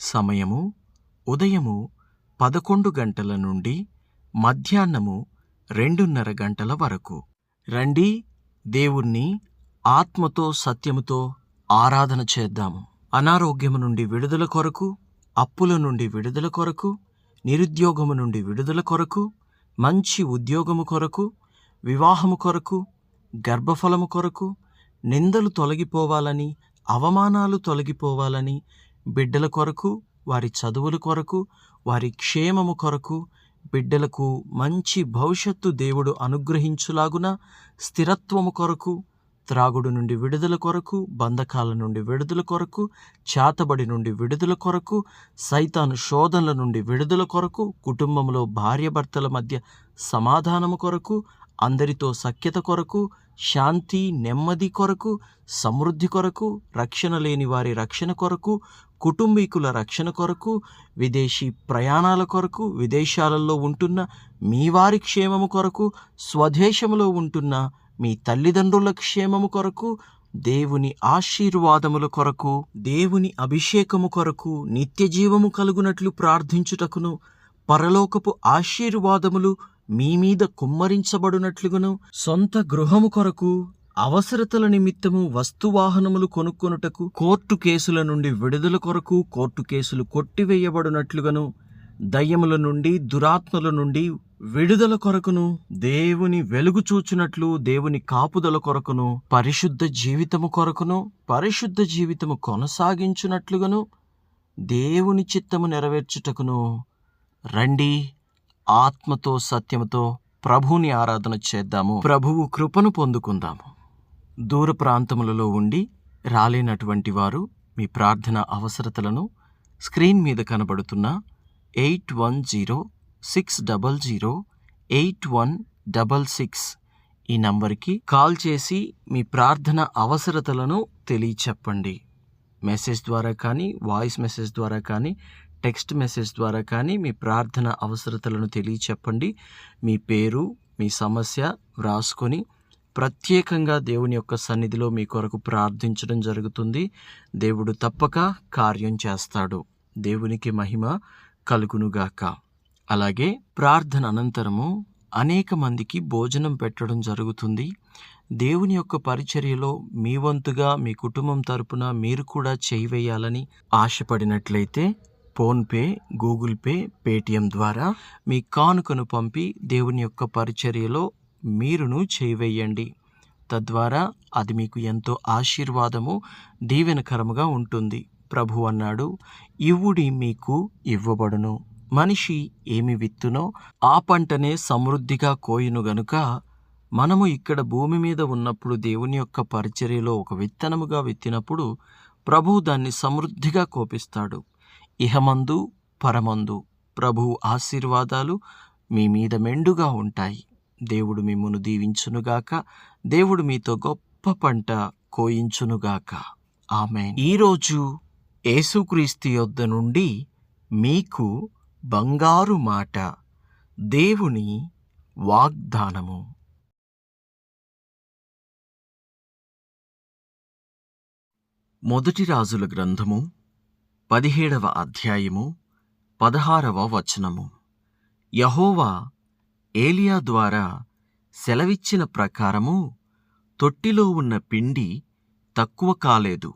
సమయము ఉదయము పదకొండు గంటల నుండి మధ్యాహ్నము రెండున్నర గంటల వరకు. రండి దేవుణ్ణి ఆత్మతో సత్యముతో ఆరాధన చేద్దాము. అనారోగ్యము నుండి విడుదల కొరకు అప్పుల నుండి విడుదల కొరకు నిరుద్యోగము నుండి విడుదల కొరకు మంచి ఉద్యోగము కొరకు వివాహము కొరకు గర్భఫలము కొరకు నిందలు తొలగిపోవాలని అవమానాలు తొలగిపోవాలని బిడ్డల కొరకు వారి చదువుల కొరకు వారి క్షేమము కొరకు బిడ్డలకు మంచి భవిష్యత్తు దేవుడు అనుగ్రహించులాగున స్థిరత్వము కొరకు త్రాగుడు నుండి విడుదల కొరకు బంధకాల నుండి విడుదల కొరకు చేతబడి నుండి విడుదల కొరకు సైతాను శోధనల నుండి విడుదల కొరకు కుటుంబంలో భార్యాభర్తల మధ్య సమాధానము కొరకు అందరితో సఖ్యత కొరకు శాంతి నెమ్మది కొరకు సమృద్ధి కొరకు రక్షణ లేని వారి రక్షణ కొరకు కుటుంబీకుల రక్షణ కొరకు విదేశీ ప్రయాణాల కొరకు విదేశాలలో ఉంటున్న మీ వారి క్షేమము కొరకు స్వదేశములో ఉంటున్న మీ తల్లిదండ్రుల క్షేమము కొరకు దేవుని ఆశీర్వాదముల కొరకు దేవుని అభిషేకము కొరకు నిత్య జీవము కలుగునట్లు ప్రార్థించుటకును పరలోకపు ఆశీర్వాదములు మీ మీద సొంత గృహము కొరకు అవసరతల నిమిత్తము వస్తువాహనములు కొనుక్కొనుటకు కోర్టు కేసుల నుండి విడుదల కొరకు కోర్టు కేసులు కొట్టివేయబడినట్లుగాను. దయ్యముల నుండి దురాత్మల నుండి విడుదల కొరకును దేవుని వెలుగు చూచునట్లు దేవుని కాపుదల కొరకును పరిశుద్ధ జీవితము కొరకును పరిశుద్ధ జీవితము కొనసాగించునట్లుగాను. దేవుని చిత్తము నెరవేర్చుటకును. రండి. ఆత్మతో సత్యముతో ప్రభువుని ఆరాధన చేద్దాము. ప్రభువు కృపను పొందుకుందాము. దూర ప్రాంతములలో ఉండి రాలేనటువంటి వారు మీ ప్రార్థన అవసరతలను స్క్రీన్ మీద కనబడుతున్న eight one zero six double zero eight one double six ఈ నంబర్కి కాల్ చేసి మీ ప్రార్థన అవసరతలను తెలియచెప్పండి. మెసేజ్ ద్వారా కానీ వాయిస్ మెసేజ్ ద్వారా కానీ టెక్స్ట్ మెసేజ్ ద్వారా కానీ మీ ప్రార్థన అవసరతలను తెలియచెప్పండి. మీ పేరు మీ సమస్య వ్రాసుకొని ప్రత్యేకంగా దేవుని యొక్క సన్నిధిలో మీ కొరకు ప్రార్థించడం జరుగుతుంది. దేవుడు తప్పక కార్యం చేస్తాడు. దేవునికి మహిమ కలుగునుగాక. అలాగే ప్రార్థన అనంతరము అనేక మందికి భోజనం పెట్టడం జరుగుతుంది. దేవుని యొక్క పరిచర్యలో మీ వంతుగా మీ కుటుంబం తరపున మీరు కూడా చేయివేయాలని ఆశపడినట్లయితే ఫోన్పే గూగుల్ పే పేటిఎం ద్వారా మీ కానుకను పంపి దేవుని యొక్క పరిచర్యలో మీరును చేయివేయండి. తద్వారా అది మీకు ఎంతో ఆశీర్వాదము దీవెనకరముగా ఉంటుంది. ప్రభు అన్నాడు ఇవుడి మీకు ఇవ్వబడును. మనిషి ఏమి విత్తునో ఆ పంటనే సమృద్ధిగా కోయును గనుక మనము ఇక్కడ భూమి మీద ఉన్నప్పుడు దేవుని యొక్క పరిచర్యలో ఒక విత్తనముగా విత్తినప్పుడు ప్రభు దాన్ని సమృద్ధిగా కోపిస్తాడు. ఇహమందు పరమందు ప్రభువు ఆశీర్వాదాలు మీ మీద మెండుగా ఉంటాయి. దేవుడు మిమ్మును దీవించునుగాక దేవుడు మీతో గొప్ప పంట కోయించునుగాక. ఆమె ఈరోజు యేసుక్రీస్తు యొద్ద నుండి మీకు బంగారు మాట దేవుని వాగ్దానము. మొదటి రాజుల గ్రంథము పదిహేడవ అధ్యాయము పదహారవ వచనము. యహోవా ఏలియా ద్వారా సెలవిచ్చిన ప్రకారము తొట్టిలో ఉన్న పిండి తక్కువ కాలేదు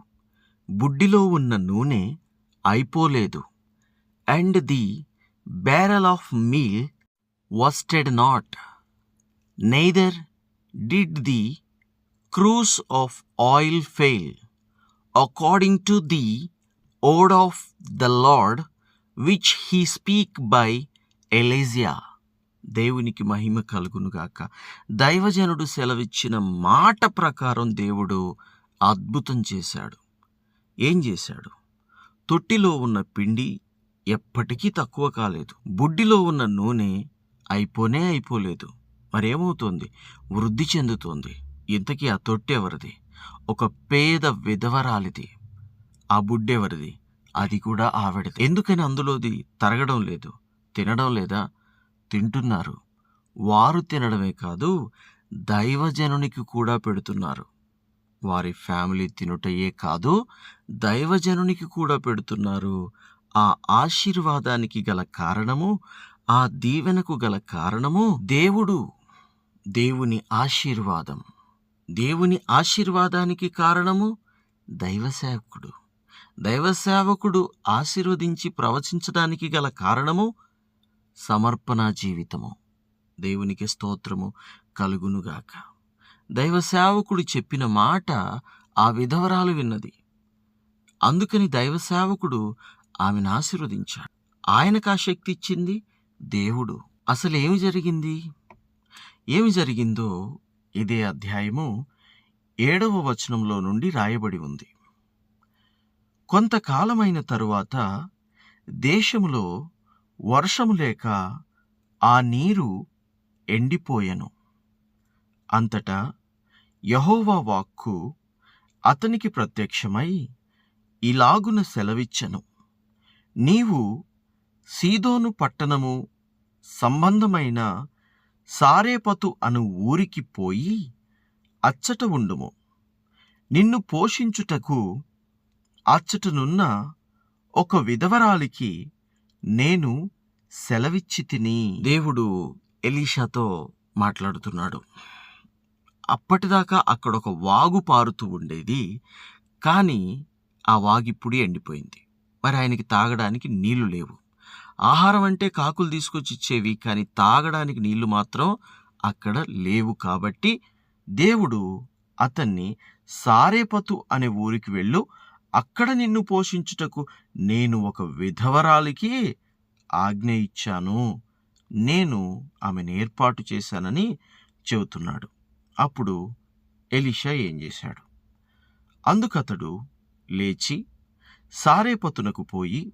బుడ్డిలో ఉన్న నూనె అయిపోలేదు. And the barrel of meal wasted not. Neither did the cruse of oil fail according to the word of the Lord which he speak by Elijah దేవునికి మహిమ కలుగునుగాక దైవజనుడు సెలవిచ్చిన మాట ప్రకారం దేవుడు అద్భుతం చేశాడు. ఏం చేశాడు? తొట్టిలో ఉన్న పిండి ఎప్పటికీ తక్కువ కాలేదు. బుడ్డిలో ఉన్న నూనె అయిపోనే అయిపోలేదు. మరేమవుతోంది? వృద్ధి చెందుతోంది. ఇంతకీ ఆ తొట్టి ఎవరిది? ఒక పేద విధవరాలిది. ఆ బుడ్డెవరిది అది కూడా ఆవిడది. ఎందుకని అందులోది తరగడం లేదు తినడం లేదా? తింటున్నారు. వారు తినడమే కాదు దైవజనునికి కూడా పెడుతున్నారు. వారి ఫ్యామిలీ తినుటయే కాదు దైవజనునికి కూడా పెడుతున్నారు. ఆ ఆశీర్వాదానికి గల కారణము ఆ దీవెనకు గల కారణము దేవుడు. దేవుని ఆశీర్వాదం. దేవుని ఆశీర్వాదానికి కారణము దైవసేవకుడు. దైవసేవకుడు ఆశీర్వదించి ప్రవచించడానికి గల కారణము సమర్పణ జీవితము. దేవునికి స్తోత్రము కలుగునుగాక. దైవసేవకుడు చెప్పిన మాట ఆ విధవరాలు విన్నది. అందుకని దైవ సేవకుడు ఆమెను ఆశీర్వదించాడు. ఆయనకు ఆ శక్తి ఇచ్చింది దేవుడు. అసలు ఏమి జరిగింది? ఏమి జరిగిందో ఇదే అధ్యాయము ఏడవ వచనంలో నుండి రాయబడి ఉంది. కొంతకాలమైన తరువాత దేశములో వర్షము లేక ఆ నీరు ఎండిపోయెను. అంతటా యహోవా వాక్కు అతనికి ప్రత్యక్షమై ఇలాగున సెలవిచ్చెను. నీవు సీదోను పట్టణము సంబంధమైన సారేపతు అను ఊరికి పోయి అచ్చట ఉండుము. నిన్ను పోషించుటకు అచ్చటనున్న ఒక విధవరాలికి నేను సెలవిచ్చి తిని దేవుడు ఎలీషాతో మాట్లాడుతున్నాడు. అప్పటిదాకా అక్కడ ఒక వాగు పారుతూ ఉండేది కానీ ఆ వాగిప్పుడు ఎండిపోయింది. మరి ఆయనకి తాగడానికి నీళ్ళు లేవు. ఆహారం అంటే కాకులు తీసుకొచ్చి ఇచ్చేవి కానీ తాగడానికి నీళ్ళు మాత్రం అక్కడ లేవు కాబట్టి దేవుడు అతన్ని సారేపతు అనే ఊరికి వెళ్ళు అక్కడ నిన్ను పోషించుటకు నేను ఒక విధవరాలికి ఆజ్ఞ ఇచ్చాను. నేను ఆమెను ఏర్పాటు చేశానని చెబుతున్నాడు. అప్పుడు ఎలిషా ఏం చేశాడు? అందుకతడు లేచి సారేపతునకు పోయి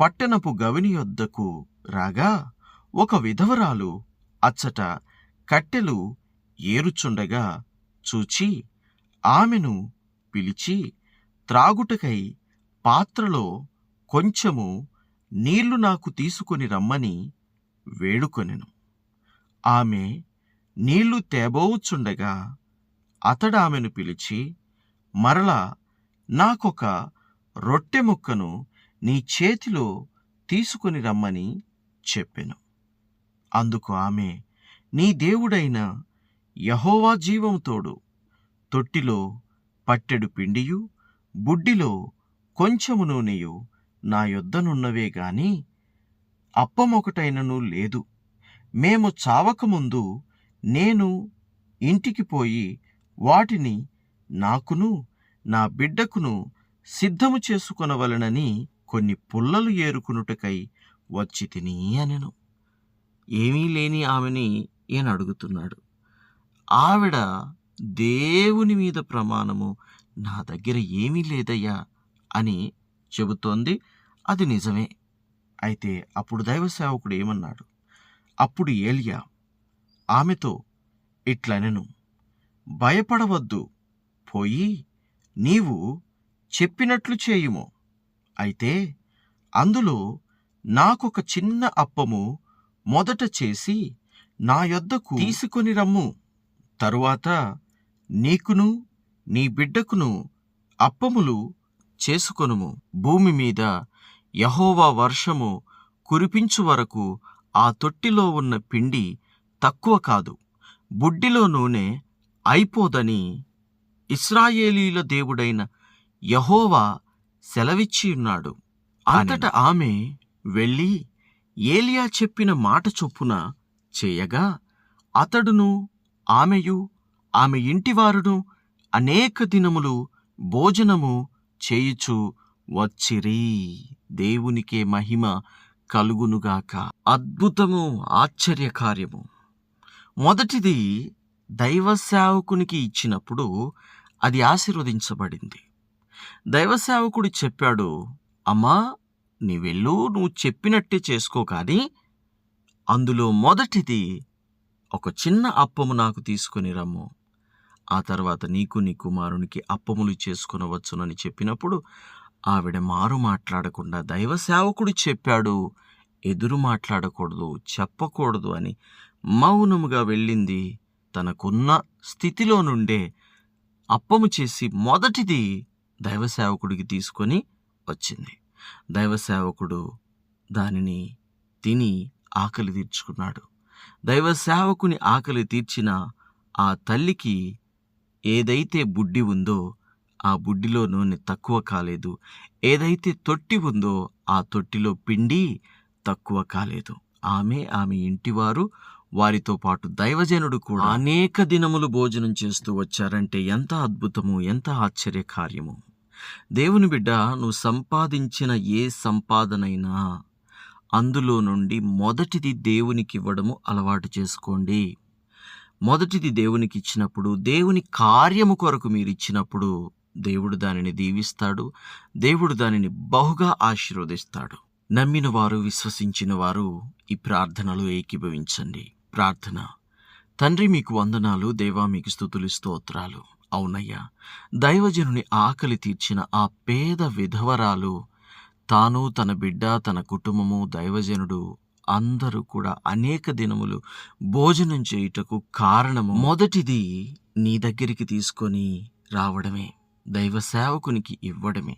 పట్టణపు గవిని యొద్దకు రాగా ఒక విధవరాలు అచ్చట కట్టెలు ఏరుచుండగా చూచి ఆమెను పిలిచి త్రాగుటకై పాత్రలో కొంచెము నీళ్ళు నాకు తీసుకొని రమ్మని వేడుకొనెను. ఆమె నీళ్ళు తేబోచుండగా అతడామెను పిలిచి మరల నాకొక రొట్టె ముక్కను నీ చేతిలో తీసుకొని రమ్మని చెప్పెను. అందుకు ఆమె నీ దేవుడైన యహోవా జీవముతోడు తొట్టిలో పట్టెడు పిండియు బుడ్డిలో కొంచెము నూనెయు నా యొద్దనున్నవే గాని అప్పమొకటైనను లేదు. మేము చావకముందు నేను ఇంటికి పోయి వాటిని నాకును నా బిడ్డకును సిద్ధము చేసుకొనవలనని కొన్ని పుల్లలు ఏరుకునుటకై వచ్చి తిని అనెను. ఏమీ లేని ఆమెని ఈయన అడుగుతున్నాడు ఆవిడ దేవుని మీద ప్రమాణము నా దగ్గర ఏమీ లేదయ్యా అని చెబుతోంది. అది నిజమే. అయితే అప్పుడు దైవ సేవకుడు ఏమన్నాడు? అప్పుడు ఏలియా ఆమెతో ఇట్లనెను. భయపడవద్దు. పోయి నీవు చెప్పినట్లు చేయుము. అయితే అందులో నాకొక చిన్న అప్పము మొదట చేసి నా యొద్దకు తీసుకొని రమ్ము. తరువాత నీకును నీ బిడ్డకును అప్పములు చేసుకొనుము. భూమి మీద యహోవా వర్షము కురిపించు వరకు ఆ తొట్టిలో ఉన్న పిండి తక్కువ కాదు. బుడ్డిలో నూనె అయిపోదని ఇస్రాయేలీల దేవుడైన యహోవా సెలవిచ్చి ఉన్నాడు. అంతట ఆమె వెళ్ళి ఏలియా చెప్పిన మాట చొప్పున చేయగా అతడును ఆమెయు ఆమె ఇంటివారును అనేక దినములు భోజనము చేయుచు వచ్చిరి. దేవునికే మహిమ కలుగునుగాక. అద్భుతము ఆశ్చర్యకార్యము. మొదటిది దైవ సేవకునికి ఇచ్చినప్పుడు అది ఆశీర్వదించబడింది. దైవ సేవకుడు చెప్పాడు అమ్మా నీ వెళ్ళు నువ్వు చెప్పినట్టే చేసుకో కానీ అందులో మొదటిది ఒక చిన్న అప్పము నాకు తీసుకొని రమ్ము. ఆ తర్వాత నీకు నీ కుమారునికి అప్పములు చేసుకునవచ్చునని చెప్పినప్పుడు ఆవిడ మారు మాట్లాడకుండా దైవ సేవకుడు చెప్పాడు ఎదురు మాట్లాడకూడదు చెప్పకూడదు అని మౌనముగా వెళ్ళింది. తనకున్న స్థితిలో నుండే అప్పము చేసి మొదటిది దైవ సేవకుడికి తీసుకొని వచ్చింది. దైవ సేవకుడు దానిని తిని ఆకలి తీర్చుకున్నాడు. దైవ సేవకుని ఆకలి తీర్చిన ఆ తల్లికి ఏదైతే బుడ్డి ఉందో ఆ బుడ్డిలో నూనె తక్కువ కాలేదు. ఏదైతే తొట్టి ఉందో ఆ తొట్టిలో పిండి తక్కువ కాలేదు. ఆమె ఆమె ఇంటివారు వారితో పాటు దైవజనుడు కూడా అనేక దినములు భోజనం చేస్తూ వచ్చారంటే ఎంత అద్భుతము ఎంత ఆశ్చర్యకార్యము. దేవుని బిడ్డ నువ్వు సంపాదించిన ఏ సంపాదనైనా అందులో నుండి మొదటిది దేవునికి ఇవ్వడము అలవాటు చేసుకోండి. మొదటిది దేవునికి ఇచ్చినప్పుడు దేవుని కార్యము కొరకు మీరు ఇచ్చినప్పుడు దేవుడు దానిని దీవిస్తాడు దేవుడు దానిని బహుగా ఆశీర్వదిస్తాడు. నమ్మిన వారు విశ్వసించిన వారు ఈ ప్రార్థనలు ఏకీభవించండి. ప్రార్థన. తండ్రి మీకు వందనాలు దేవా మీకు స్థుతులు స్తోత్రాలు. అవునయ్యా దైవజనుని ఆకలి తీర్చిన ఆ పేద విధవరాలు తాను తన బిడ్డ తన కుటుంబము దైవజనుడు అందరూ కూడా అనేక దినములు భోజనం చేయుటకు కారణము. మొదటిది నీ దగ్గరికి తీసుకొని రావడమే దైవ సేవకునికి ఇవ్వడమే.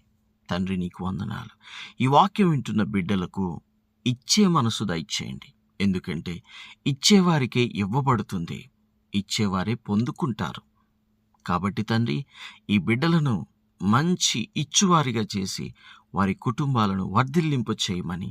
తండ్రి నీకు వందనాలు. ఈ వాక్యం వింటున్న బిడ్డలకు ఇచ్చే మనసు దయచేయండి. ఎందుకంటే ఇచ్చేవారికే ఇవ్వబడుతుంది ఇచ్చేవారే పొందుకుంటారు. కాబట్టి తండ్రి ఈ బిడ్డలను మంచి ఇచ్చువారిగా చేసి వారి కుటుంబాలను వర్ధిల్లింపు చేయమని